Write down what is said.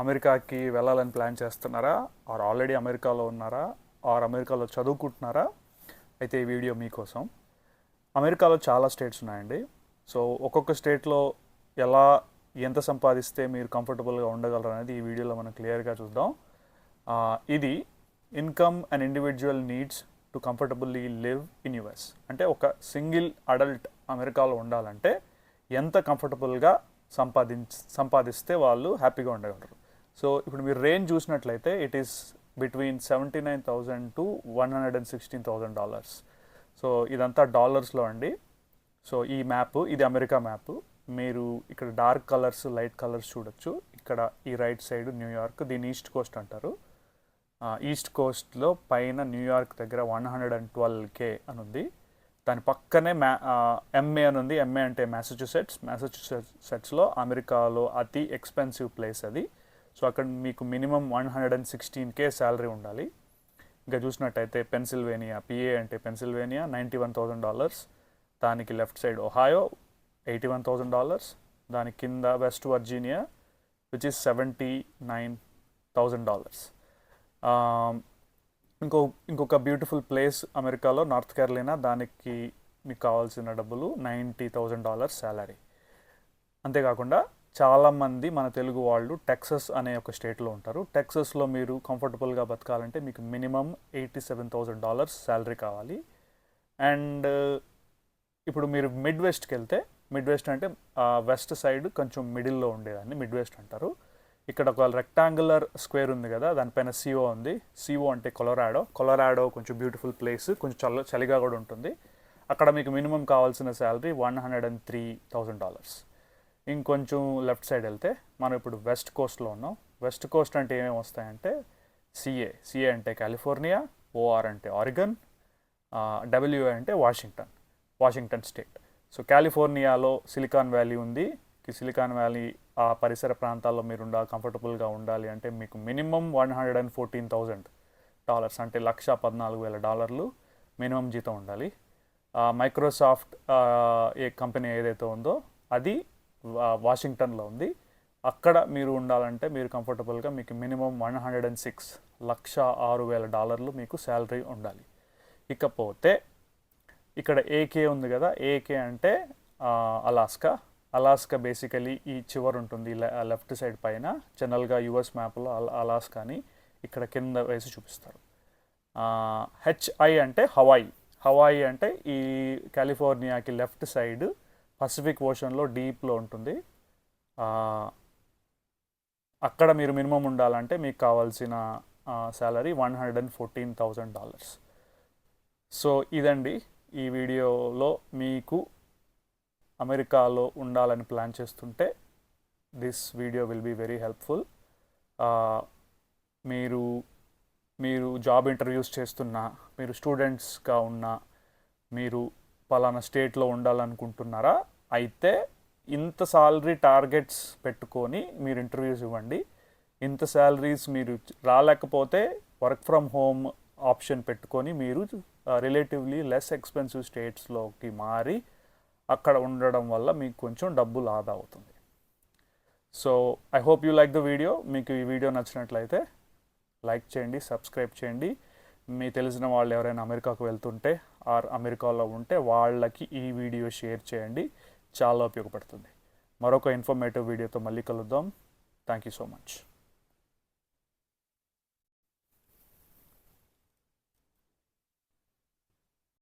అమెరికాకి వెళ్ళాలని ప్లాన్ చేస్తున్నారా? ఆర్ ఆల్రెడీ అమెరికాలో ఉన్నారా? ఆర్ అమెరికాలో చదువుకుంటున్నారా? అయితే ఈ వీడియో మీకోసం. అమెరికాలో చాలా స్టేట్స్ ఉన్నాయండి. సో ఒక్కొక్క స్టేట్లో ఎలా ఎంత సంపాదిస్తే మీరు కంఫర్టబుల్గా ఉండగలరు అనేది ఈ వీడియోలో మనం క్లియర్గా చూద్దాం. ఇది income and individual needs to comfortably live in US అంటే ఒక సింగిల్ అడల్ట్ అమెరికాలో ఉండాలంటే ఎంత కంఫర్టబుల్గా సంపాదించ సంపాదిస్తే వాళ్ళు హ్యాపీగా ఉండగలరు. సో ఇప్పుడు మీరు రేంజ్ చూసినట్లయితే it is between seventy nine thousand to one hundred and sixteen thousand dollars. So ఇదంతా డాలర్స్లో అండి. సో ఈ మ్యాప్ ఇది అమెరికా మ్యాప్. మీరు ఇక్కడ డార్క్ కలర్స్ లైట్ కలర్స్ చూడొచ్చు. ఇక్కడ ఈ రైట్ సైడ్ న్యూయార్క్ దీన్ని ఈస్ట్ కోస్ట్ అంటారు. ఈస్ట్ కోస్ట్లో పైన న్యూయార్క్ దగ్గర one hundred and twelve K అని ఉంది దాని పక్కనే మ్యా ఎంఏ అని ఉంది. ఎంఏ అంటే మ్యాసచ్యూసెట్స్ మ్యాసచ్యూసెట్స్లో అమెరికాలో అతి ఎక్స్పెన్సివ్ ప్లేస్ అది. సో అక్కడ మీకు minimum one hundred and sixteen K salary ఉండాలి. ఇంకా చూసినట్టయితే పెన్సిల్వేనియా పిఏ అంటే Pennsylvania ninety one thousand dollars దానికి left side Ohio eighty one thousand dollars దాని కింద west Virginia which is seventy nine thousand dollars ఇంకో ఇంకొక బ్యూటిఫుల్ ప్లేస్ అమెరికాలో నార్త్ కేరళైనా దానికి మీకు కావాల్సిన డబ్బులు నైంటీ థౌజండ్ డాలర్స్ శాలరీ అంతేకాకుండా చాలామంది మన తెలుగు వాళ్ళు టెక్సస్ అనే ఒక స్టేట్లో ఉంటారు. టెక్సస్లో మీరు కంఫర్టబుల్గా బతకాలంటే మీకు minimum eighty seven thousand dollars salary కావాలి. అండ్ ఇప్పుడు మీరు మిడ్ వెస్ట్కి వెళ్తే మిడ్ వెస్ట్ అంటే వెస్ట్ సైడ్ కొంచెం మిడిల్లో ఉండేదాన్ని మిడ్ వెస్ట్ అంటారు. ఇక్కడ ఒక రెక్టాంగులర్ స్క్వేర్ ఉంది కదా దానిపైన సిఓ ఉంది. సిఓ అంటే కొలరాడో కొలరాడో కొంచెం బ్యూటిఫుల్ ప్లేస్ కొంచెం చల్ల చలిగా కూడా ఉంటుంది. అక్కడ మీకు మినిమం కావాల్సిన salary one hundred and three thousand dollars ఇంకొంచెం లెఫ్ట్ సైడ్ వెళ్తే మనం ఇప్పుడు వెస్ట్ కోస్ట్లో ఉన్నాం. వెస్ట్ కోస్ట్ అంటే ఏమేమి వస్తాయంటే సిఏ సిఏ అంటే కాలిఫోర్నియా ఓఆర్ అంటే ఆరిగన్ డబ్ల్యూఏ అంటే వాషింగ్టన్ వాషింగ్టన్ స్టేట్ సో కాలిఫోర్నియాలో సిలికాన్ వ్యాలీ ఉంది. సిలికాన్ వ్యాలీ ఆ పరిసర ప్రాంతాల్లో మీరు కంఫర్టబుల్గా ఉండాలి అంటే మీకు minimum one hundred and fourteen thousand dollars అంటే లక్ష పద్నాలుగు వేల డాలర్లు మినిమం జీతం ఉండాలి. మైక్రోసాఫ్ట్ ఏ కంపెనీ ఏదైతే ఉందో అది వాషింగ్టన్లో ఉంది. అక్కడ మీరు ఉండాలంటే మీరు కంఫర్టబుల్గా మీకు minimum one hundred and six lakh ఆరు వేల డాలర్లు మీకు శాలరీ ఉండాలి. ఇకపోతే ఇక్కడ ఏకే ఉంది కదా ఏకే అంటే అలాస్కా. అలాస్కా బేసికలీ ఈ చివర ఉంటుంది లెఫ్ట్ సైడ్ పైన. జనరల్గా యుఎస్ మ్యాప్లో అలాస్కాని ఇక్కడ కింద వేసి చూపిస్తారు. హెచ్ఐ అంటే హవాయి హవాయి అంటే ఈ కాలిఫోర్నియాకి లెఫ్ట్ సైడ్ పసిఫిక్ ఓషన్లో డీప్లో ఉంటుంది. అక్కడ మీరు మినిమం ఉండాలంటే మీకు కావాల్సిన salary one hundred and fourteen thousand dollars so ఇదండి ఈ వీడియోలో మీకు అమెరికాలో ఉండాలని ప్లాన్ చేస్తుంటే this video will be very helpful. మీరు మీరు జాబ్ ఇంటర్వ్యూస్ చేస్తున్నా మీరు స్టూడెంట్స్గా ఉన్నా మీరు పలానా స్టేట్లో ఉండాలనుకుంటున్నారా అయితే ఇంత సాలరీ టార్గెట్స్ పెట్టుకొని మీరు ఇంటర్వ్యూస్ ఇవ్వండి. ఇంత శాలరీస్ మీరు రాలేకపోతే వర్క్ ఫ్రమ్ హోమ్ ఆప్షన్ పెట్టుకొని మీరు రిలేటివ్లీ లెస్ ఎక్స్పెన్సివ్ స్టేట్స్లోకి మారి అక్కడ ఉండడం వల్ల మీకు కొంచెం డబ్బులు ఆదా అవుతుంది. So I hope you like the video మీకు ఈ వీడియో నచ్చినట్లయితే లైక్ చేయండి సబ్స్క్రైబ్ చేయండి. మీ తెలిసిన వాళ్ళు ఎవరైనా అమెరికాకు వెళ్తుంటే ఆర్ అమెరికాలో ఉంటే వాళ్ళకి ఈ వీడియో షేర్ చేయండి. చాలా ఉపయోగపడుతుంది. మరొక ఇన్ఫర్మేటివ్ వీడియోతో మళ్ళీ కలుద్దాం. Thank you so much